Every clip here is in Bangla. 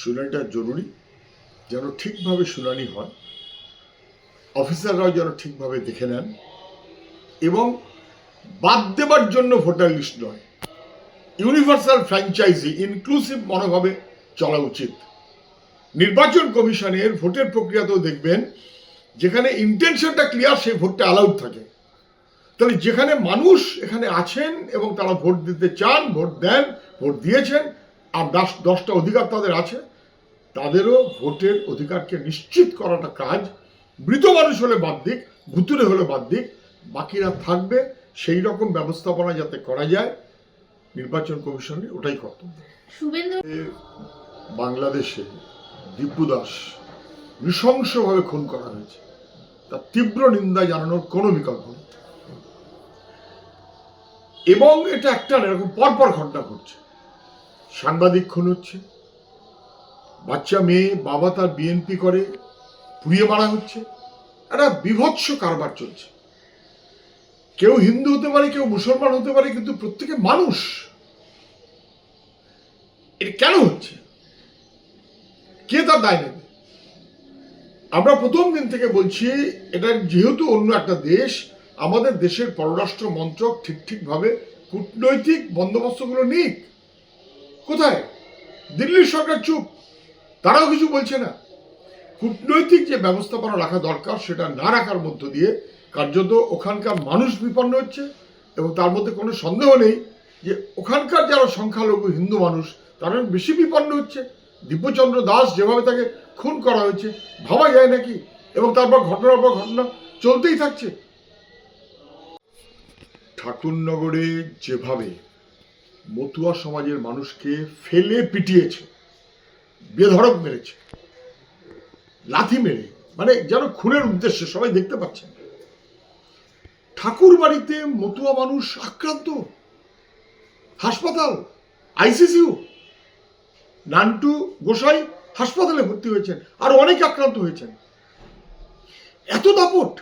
শুনানিটা জরুরি, যেন ঠিকভাবে শুনানি হয়। অফিসাররাও যেন ঠিকভাবে দেখে নেন এবং বাদ দেবার জন্য ভোটার লিস্ট নয়। ইউনিভার্সাল ফ্র্যাঞ্চাইজি ইনক্লুসিভ মনোভাবে চলা উচিত। নির্বাচন কমিশনের ভোটের প্রক্রিয়াতেও দেখবেন, যেখানে ইন্টেনশনটা ক্লিয়ার সেই ভোটটা অ্যালাউড থাকে। তাহলে যেখানে মানুষ এখানে আছেন এবং তারা ভোট দিতে চান, ভোট দেন, ভোট দিয়েছেন আর দশ দশটা অধিকার তাদের আছে তাদেরও ভোটের অধিকারকে নিশ্চিত করাটা কাজ। মৃত মানুষ হলে বাদ দিক ভুতুরে হলে বাদ দিক বাকিরা থাকবে সেই রকম ব্যবস্থাপনা যাতে করা যায় নির্বাচন কমিশনের ওটাই কর্তব্য। বাংলাদেশে দিব্যু দাস নৃশংসভাবে খুন করা হয়েছে। তার তীব্র নিন্দা জানানোর কোনো বিকল্প নেই। এবং এটা একটা এরকম পরপর ঘটনা ঘটছে। সাংবাদিক খুন হচ্ছে। বাচ্চা মেয়ে, বাবা তার বিএনপি করে, পুড়িয়ে মারা হচ্ছে। একটা বিভৎস কারবার চলছে। কেউ হিন্দু হতে পারে, কেউ মুসলমান হতে পারে, কিন্তু প্রত্যেকে মানুষ। এটা কেন হচ্ছে? কে তার দায় নেবে? আমরা প্রথম দিন থেকে বলছি, এটা যেহেতু অন্য একটা দেশ, আমাদের দেশের পররাষ্ট্র মন্ত্রক ঠিক ঠিকভাবে কূটনৈতিক বন্দোবস্তগুলো নিক। কোথায়? দিল্লির সরকার চুপ। তারাও কিছু বলছে না। কূটনৈতিক যে ব্যবস্থাপনা রাখা দরকার, সেটা না রাখার মধ্য দিয়ে কার্যত ওখানকার মানুষ বিপন্ন হচ্ছে এবং তার মধ্যে কোনো সন্দেহ নেই যে ওখানকার যারা সংখ্যালঘু হিন্দু মানুষ, তারা বেশি বিপন্ন হচ্ছে। দিব্যচন্দ্র দাস যেভাবে তাকে খুন করা হয়েছে, ভাবা যায় নাকি? এবং তারপর ঘটনার পর ঘটনা চলতেই থাকছে। ঠাকুরনগরে যেভাবে মতুয়া সমাজের মানুষকে ফেলে পিটিয়েছে, বেধড়ক মেরেছে, লাথি মেরে মানে যেন খুনের উদ্দেশ্যে সবাই দেখতে পাচ্ছেন ঠাকুর বাড়িতে মতুয়া মানুষ আক্রান্ত, হাসপাতাল, আইসিসিউ, নান্টু গোসাই হাসপাতালে ভর্তি হয়েছেন আর অনেক আক্রান্ত হয়েছেন। এত দাপট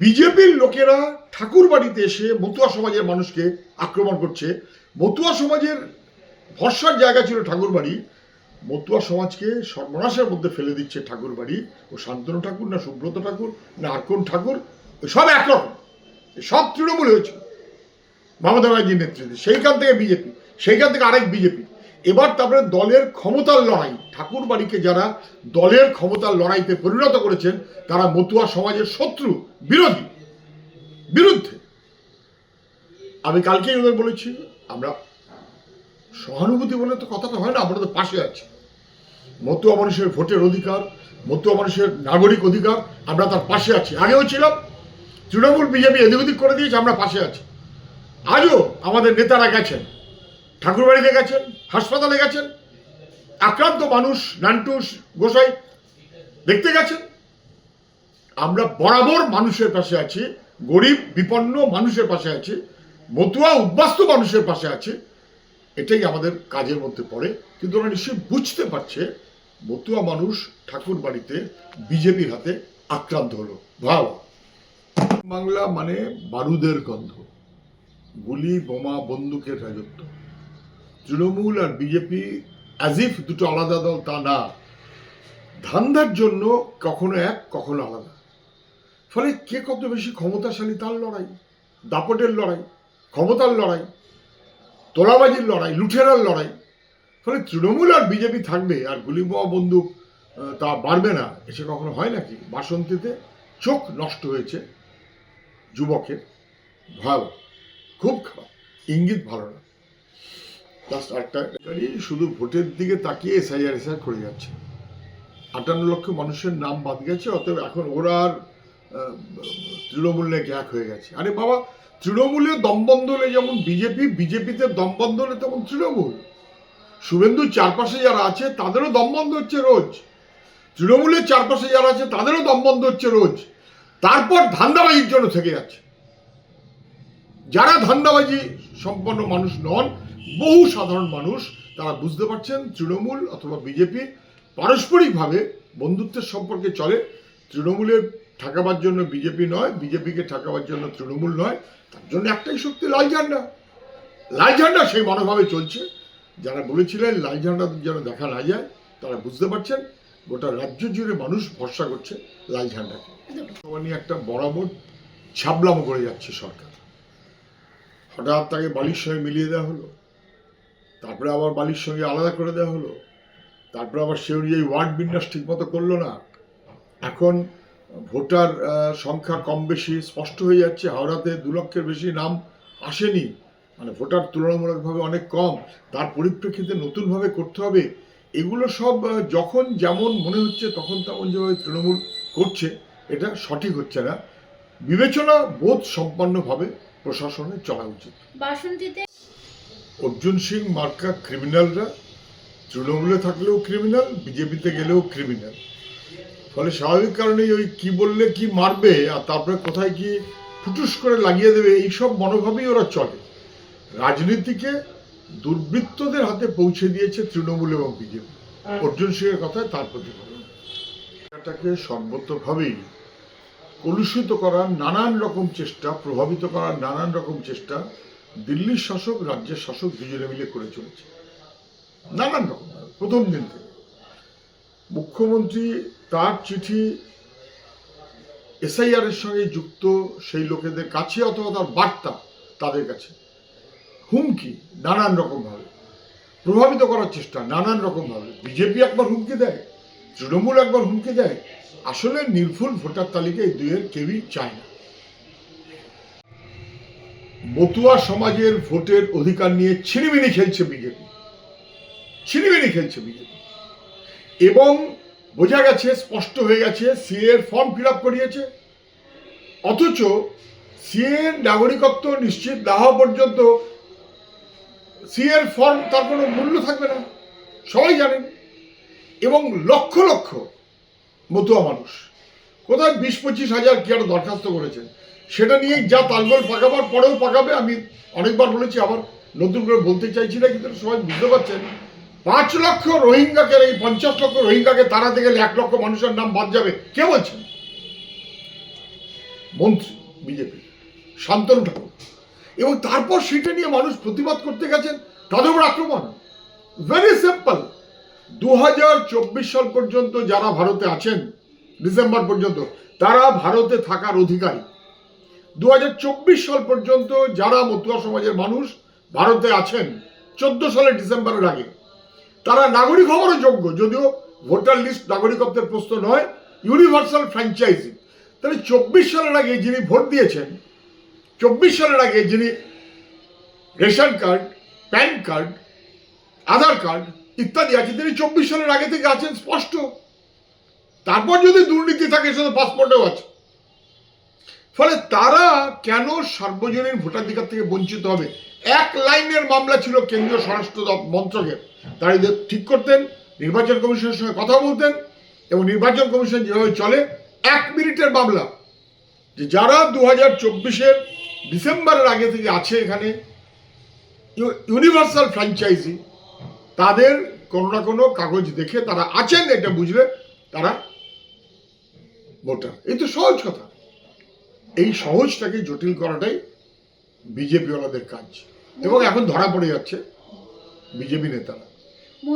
বিজেপির লোকেরা ঠাকুর বাড়িতে এসে মতুয়া সমাজের মানুষকে আক্রমণ করছে। মতুয়া সমাজের ভরসার জায়গা ছিল ঠাকুর বাড়ি মতুয়া সমাজকে সর্বনাশের মধ্যে ফেলে দিচ্ছে ঠাকুর বাড়ি ও শান্তনু ঠাকুর না সুব্রত ঠাকুর না আর কোন ঠাকুর সব একরকম। সব তৃণমূল হয়েছে। মমতা ব্যানার্জির নেতৃত্বে। সেইখান থেকে বিজেপি। সেইখান থেকে আরেক বিজেপি। এবার তারপরে দলের ক্ষমতার লড়াই। ঠাকুর বাড়িকে যারা দলের ক্ষমতার লড়াইতে পরিণত করেছেন, তারা মতুয়া সমাজের শত্রু, বিরোধী, বিরুদ্ধে। আমি কালকেই ওদের বলেছি, আমরা সহানুভূতি বলে তো কথাটা হয় না, আমরা তো পাশে আছি। মতুয়া মানুষের ভোটের অধিকার, মতুয়া মানুষের নাগরিক অধিকার, আমরা তার পাশে আছি। আগেও ছিলাম, তৃণমূল, বিজেপি এদিক ওদিক করে দিয়েছে, আমরা পাশে আছি। আজও আমাদের নেতারা গেছেন। ঠাকুরবাড়িতে গেছেন, হাসপাতালে গেছেন, আক্রান্ত মানুষ নান্টু গোসাই দেখতে গেছেন। আমরা বরাবর মানুষের পাশে আছি, গরিব, বিপন্ন মানুষের পাশে আছি, মতুয়া, উদ্বাস্তু মানুষের পাশে আছি। এটাই আমাদের কাজের মধ্যে পড়ে। কিন্তু ওরা নিশ্চয়ই বুঝতে পারছে, মতুয়া মানুষ ঠাকুর বাড়িতে বিজেপির হাতে আক্রান্ত হলো। ভাব। বাংলা মানে বারুদের গন্ধ। গুলি, বোমা, বন্দুকের রাজত্ব। তৃণমূল আর বিজেপি অ্যাজ ইফ দুটো আলাদা দল তা না। ধান্দার জন্য কখনো এক, কখনো আলাদা। ফলে কে কত বেশি ক্ষমতাশালী তার লড়াই? দাপটের লড়াই, ক্ষমতার লড়াই, তোলাবাজির লড়াই, লুঠেরার লড়াই। ফলে তৃণমূল আর বিজেপি থাকবে আর গুলি বোমা বন্দুক তা বাড়বে না। এসে কখনো হয় নাকি? বাসন্তীতে চোখ নষ্ট হয়েছে যুবকের। ভয়াবহ, খুব খারাপ। ইঙ্গিত ভালো না। জাস্ট একটা গাড়ি শুধু ভোটের দিকে তাকিয়ে এসআইআর এসআর করে যাচ্ছে। আটান্ন লক্ষ মানুষের নাম বাদ গেছে, অতএব এখন ওরা আর তৃণমূলে এক হয়ে গেছে। আরে বাবা, তৃণমূলে দমবন্ধ যেমন বিজেপি, বিজেপিতে দমবন্ধ তেমন তৃণমূল। শুভেন্দুর চারপাশে যারা আছে, তাদেরও দমবন্ধ হচ্ছে রোজ। তৃণমূলের চারপাশে যারা আছে, তাদেরও দমবন্ধ হচ্ছে রোজ। তারপর ধান্দাবাজির জন্য থেকে যাচ্ছে। যারা ধান্দাবাজি সম্পন্ন মানুষ নন বহু সাধারণ মানুষ, তারা বুঝতে পারছেন তৃণমূল অথবা বিজেপি পারস্পরিকভাবে বন্ধুত্বের সম্পর্কে চলে। তৃণমূলে ঠেকাবার জন্য বিজেপি নয়, বিজেপিকে ঠেকাবার জন্য তৃণমূল নয়, তার জন্য একটাই শক্তি, লাল ঝান্ডা। লাল ঝান্ডা সেই মনোভাবে চলছে। যারা বলেছিলেন লাল ঝান্ডা যেন দেখা না যায়, তারা বুঝতে পারছেন, গোটা রাজ্য জুড়ে মানুষ ভরসা করছে লাল ঝান্ডাকে। নিয়ে একটা বরাবর ছাবলামো করে যাচ্ছে সরকার। হঠাৎ তাকে বালির সঙ্গে মিলিয়ে দেওয়া হলো। তারপরে আবার বালির সঙ্গে আলাদা করে দেওয়া হলো। তারপরে আবার সে অনুযায়ী ওয়ার্ড বিন্যাস ঠিকমতো করল না। এখন ভোটার সংখ্যা কম বেশি স্পষ্ট হয়ে যাচ্ছে। হাওড়াতে দু লক্ষের বেশি নাম আসেনি। মানে ভোটার তুলনামূলকভাবে অনেক কম। তার পরিপ্রেক্ষিতে নতুনভাবে করতে হবে। এগুলো সব যখন যেমন মনে হচ্ছে তখন তেমন যেভাবে তৃণমূল করছে, এটা সঠিক হচ্ছে না। বিবেচনা বোধ সম্পন্নভাবে প্রশাসনের চলা উচিত। বাসন্তীতে অর্জুন সিং মার্কা ক্রিমিনালরা তৃণমূলে থাকলেও ক্রিমিনাল বিজেপিতে গেলেও ক্রিমিনাল ফলে স্বাভাবিক কারণেই ওই কি বললে কি মারবে আর তারপরে কোথায় কি ফুটুস করে লাগিয়ে দেবে, এইসব মনোভাবেই ওরা চলে। রাজনীতিকে দুর্বৃত্তদের হাতে পৌঁছে দিয়েছে তৃণমূল এবং বিজেপি। অর্জুন সিংয়ের কথায় তার প্রতিফলন। এটাকে সর্বতভাবেই কলুষিত করার নানান রকম চেষ্টা, প্রভাবিত করার নানান রকম চেষ্টা দিল্লির শাসক, রাজ্যের শাসক দুজনে মিলে করে চলেছে। নানান রকম প্রথম দিন থেকে। মুখ্যমন্ত্রী তার চিঠি এসআইআর এর সঙ্গে যুক্ত সেই লোকেদের কাছে অথবা তার বার্তা তাদের কাছে। হুমকি নানান রকম ভাবে। প্রভাবিত করার চেষ্টা নানান রকম ভাবে। বিজেপি একবার হুমকি দেয়, তৃণমূল একবার হুমকি দেয়। আসলে নির্ভুল ভোটার তালিকা এই দুইয়ের কেউই চায় না। মতুয়া সমাজের ভোটের অধিকার নিয়ে ছিনিমিনি খেলছে বিজেপি। ছিনিমিনি খেলছে বিজেপি। এবং বোঝা গেছে, স্পষ্ট হয়ে গেছে সিএর ফর্ম ফিল আপ করিয়েছে। অথচ সিএর নাগরিকত্ব নিশ্চিত না হওয়া পর্যন্ত সিএর ফর্ম তার কোনো মূল্য থাকবে না। সবাই জানেন। এবং লক্ষ লক্ষ মতুয়া মানুষ। কোথায় বিশ পঁচিশ হাজার কি আরও দরখাস্ত করেছেন? সেটা নিয়ে যা তালগোল পাকাবার পরেও পাকাবে, আমি অনেকবার বলেছি, আবার নতুন করে বলতে চাইছি না, কিন্তু সবাই বুঝতে পারছেন। পাঁচ লক্ষ রোহিঙ্গাকে, এই পঞ্চাশ লক্ষ রোহিঙ্গাকে তাড়াতে গেলে এক লক্ষ মানুষের নাম বাদ যাবে। কে বলছেন মন্ত্রী, বিজেপি, শান্তনু ঠাকুর। এবং তারপর সেটা নিয়ে মানুষ প্রতিবাদ করতে গেছেন তাদের উপর আক্রমণ। ভেরি সিম্পল দু হাজার চব্বিশ সাল পর্যন্ত যারা ভারতে আছেন, ডিসেম্বর পর্যন্ত, তারা ভারতে থাকার অধিকারী। দু হাজার চব্বিশ সাল পর্যন্ত যারা মতুয়া সমাজের মানুষ ভারতে আছেন, চোদ্দ সালের ডিসেম্বরের আগে, তারা নাগরিক হওয়ারও যোগ্য, যদিও ভোটার লিস্ট নাগরিকত্বের প্রশ্ন নয়, ইউনিভার্সাল ফ্র্যাঞ্চাইজি। তাহলে চব্বিশ সালের আগে যিনি ভোট দিয়েছেন, চব্বিশ সালের আগে যিনি ration card, PAN card, Aadhaar card ইত্যাদি আছে, তিনি চব্বিশ সালের আগে থেকে আছেন স্পষ্ট। তারপর যদি দুর্নীতি থাকে, সেটা পাসপোর্টেও আছে। ফলে তারা কেন সার্বজনীন ভোটাধিকার থেকে বঞ্চিত হবে? এক লাইনের মামলা ছিল কেন্দ্রীয় স্বরাষ্ট্র মন্ত্রকের। তারা ঠিক করতেন, নির্বাচন কমিশনের সঙ্গে কথা বলতেন এবং নির্বাচন কমিশন যেভাবে চলে, এক মিনিটের মামলা। যে যারা দু হাজার চব্বিশের ডিসেম্বরের আগে থেকে আছে এখানে ইউনিভার্সাল ফ্র্যাঞ্চাইজি, তাদের কোনো না কোনো কাগজ দেখে তারা আছেন, এটা বুঝলে তারা ভোটার। এই তো সহজ কথা। এই সহজটাকে জটিল করাটাই বিজেপিওয়ালাদের কাজ। এবং এখন ধরা পড়ে যাচ্ছে বিজেপি নেতারা।